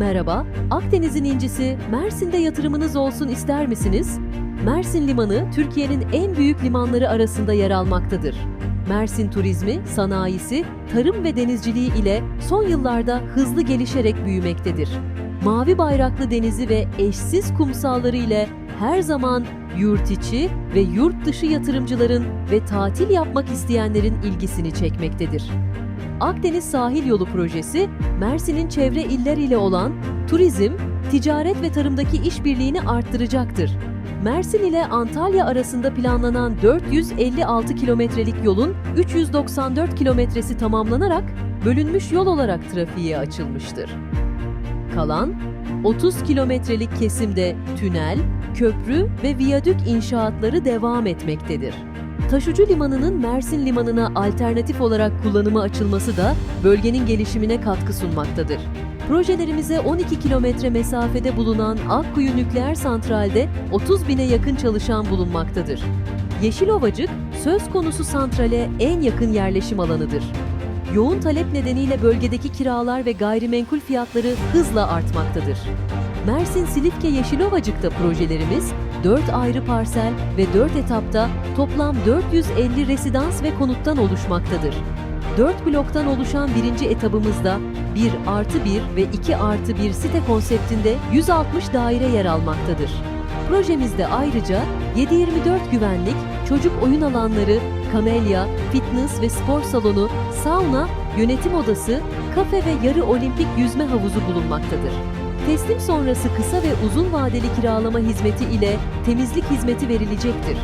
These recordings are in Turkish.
Merhaba, Akdeniz'in incisi Mersin'de yatırımınız olsun ister misiniz? Mersin Limanı, Türkiye'nin en büyük limanları arasında yer almaktadır. Mersin turizmi, sanayisi, tarım ve denizciliği ile son yıllarda hızlı gelişerek büyümektedir. Mavi bayraklı denizi ve eşsiz kumsalları ile her zaman yurt içi ve yurt dışı yatırımcıların ve tatil yapmak isteyenlerin ilgisini çekmektedir. Akdeniz Sahil Yolu projesi, Mersin'in çevre iller ile olan turizm, ticaret ve tarımdaki işbirliğini arttıracaktır. Mersin ile Antalya arasında planlanan 456 kilometrelik yolun 394 kilometresi tamamlanarak bölünmüş yol olarak trafiğe açılmıştır. Kalan 30 kilometrelik kesimde tünel, köprü ve viyadük inşaatları devam etmektedir. Taşucu limanının Mersin limanına alternatif olarak kullanıma açılması da bölgenin gelişimine katkı sunmaktadır. Projelerimize 12 kilometre mesafede bulunan Akkuyu Nükleer Santral'de 30 bine yakın çalışan bulunmaktadır. Yeşilovacık, söz konusu santrale en yakın yerleşim alanıdır. Yoğun talep nedeniyle bölgedeki kiralar ve gayrimenkul fiyatları hızla artmaktadır. Mersin Silifke Yeşilovacık'ta projelerimiz 4 ayrı parsel ve 4 etapta toplam 450 residans ve konuttan oluşmaktadır. 4 bloktan oluşan birinci etabımızda 1 artı 1 ve 2 artı 1 site konseptinde 160 daire yer almaktadır. Projemizde ayrıca 7-24 güvenlik, çocuk oyun alanları, kamelya, fitness ve spor salonu, sauna, yönetim odası, kafe ve yarı olimpik yüzme havuzu bulunmaktadır. Teslim sonrası kısa ve uzun vadeli kiralama hizmeti ile temizlik hizmeti verilecektir.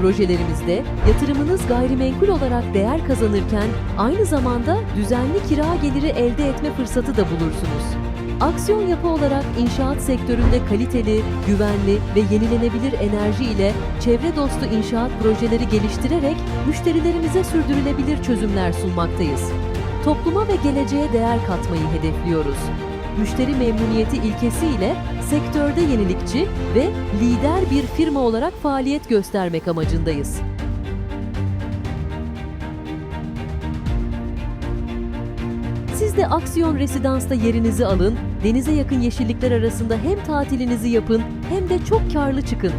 Projelerimizde yatırımınız gayrimenkul olarak değer kazanırken aynı zamanda düzenli kira geliri elde etme fırsatı da bulursunuz. Aksiyon yapı olarak inşaat sektöründe kaliteli, güvenli ve yenilenebilir enerji ile çevre dostu inşaat projeleri geliştirerek müşterilerimize sürdürülebilir çözümler sunmaktayız. Topluma ve geleceğe değer katmayı hedefliyoruz müşteri memnuniyeti ilkesiyle sektörde yenilikçi ve lider bir firma olarak faaliyet göstermek amacındayız. De Aksiyon Residans'ta yerinizi alın, denize yakın yeşillikler arasında hem tatilinizi yapın hem de çok karlı çıkın.